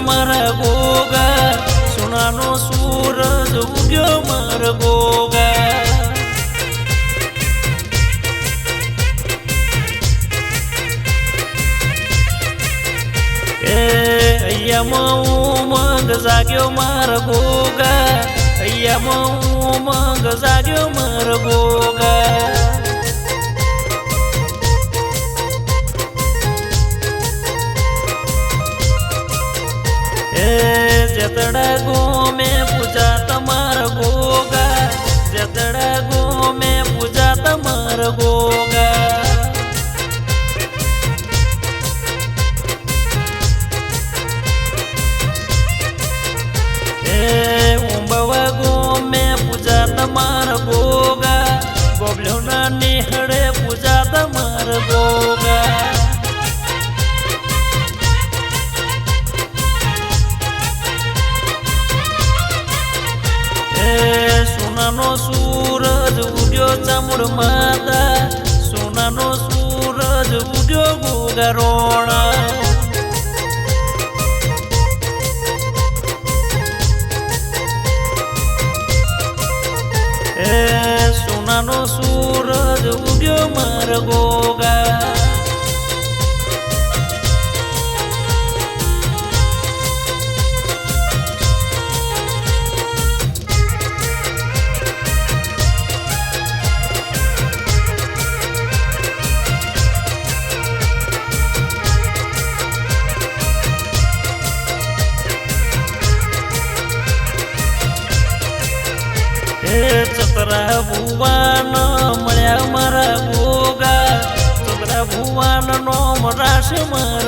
મારા ગોગા. સોનાનો સૂરજ ઉગ્યો મારા ગોગા. એ અહીંયામાં ઉમંગ જાગ્યો માર ગોગા. અહીંયામાં ઉમંગ જાગ્યો માર ગોગા. સોનાનો સૂરજ ઉગ્યો ચામુડ માતા. સોનાનો સૂરજ ઉગ્યો ગુગરોણા સોનાનો સૂરજ ઉગ્યો માર ચતરા ભુવાન મળ્યા મારા ભોગા. છોકરા ભુવાન નો મરાશ માર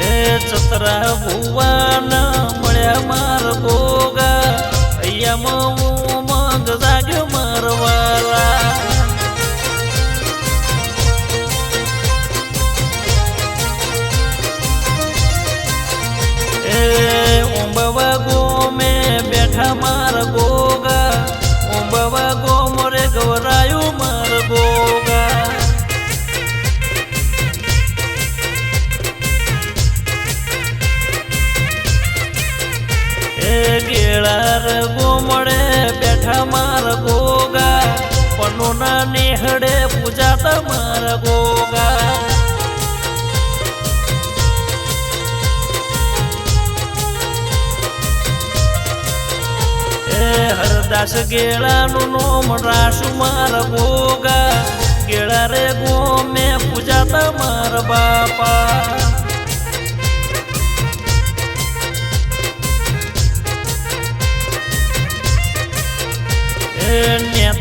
એ ચતરા ભુવાન મળ્યા ગેળાર ગોમડે બેઠા માર ગોગા. પનોના નેહડે પૂજા તમાર ગોગા. હરદાસ ગેળાનું નોમ રાસુ માર ગોગા. ગેળા રે ગોમે પૂજા તમાર બાપા.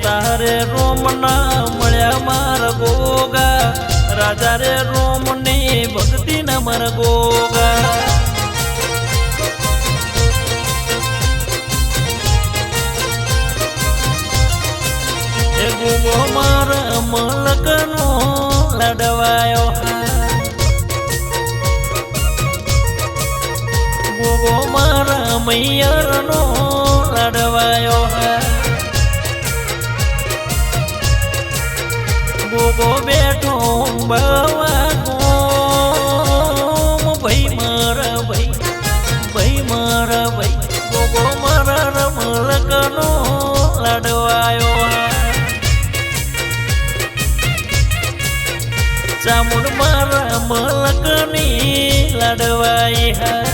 નેતા રે રોમના મળ્યા માર ગોગા. રાજા રે રોમની ભક્તિ ન માર ગોગા. ગુગો મારા મલકનો લડવાયો ગુમો મારા મૈયરનો ગુગો બેઠો બવા ગોમ ભાઈ મારા ભાઈ ભાઈ મારા ભાઈ ગોગો મારા રમલકનો લડવાયો ચામુંડ મારા મલકની લડવાઈ હા.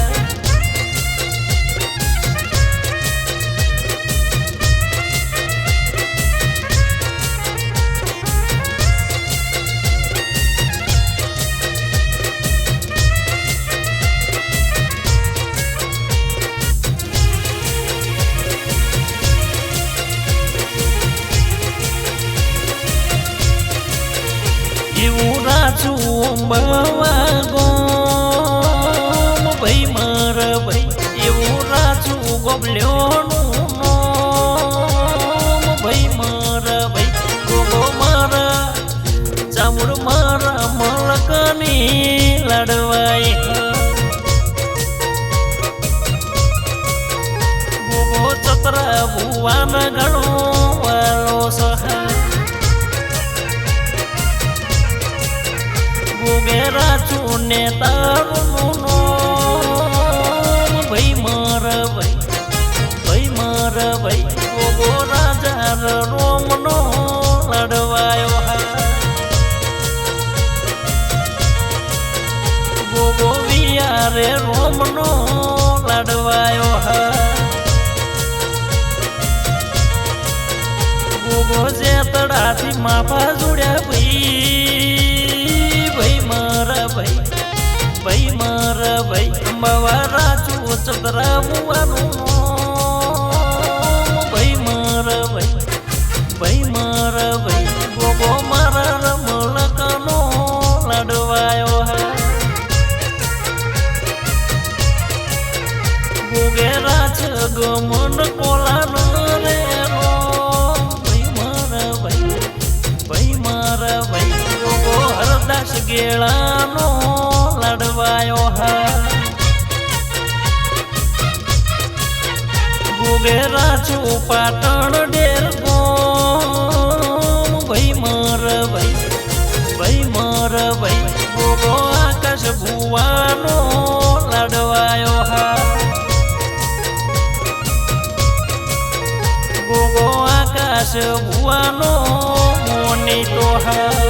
ની લડવાય ભૂવો ચત્ર ભુવાન ઘણું વાલો સહા ભૂગેરા ચૂને તારું તળાથી માફા જોડ્યા ભાઈ ભાઈ મારા ભાઈ ભાઈ મારા ભાઈ માવા રાજુ ચંદ્રા મુવાનું ભાઈ મારા ભાઈ ભાઈ મારા ભાઈ ગોગો મારા રમલકનો લડવાયો હા ગોગેરા છે ગમન ગેળાનો લડવાયો હા ગોગેરા છું પાટણ ડેર ગોમ ભાઈ મારા ભાઈ ભાઈ મારા ભાઈ ગોગો આકાશ ભુવાનો લડવાયો હા ગોગો આકાશ ભુવાનો મોની તો હા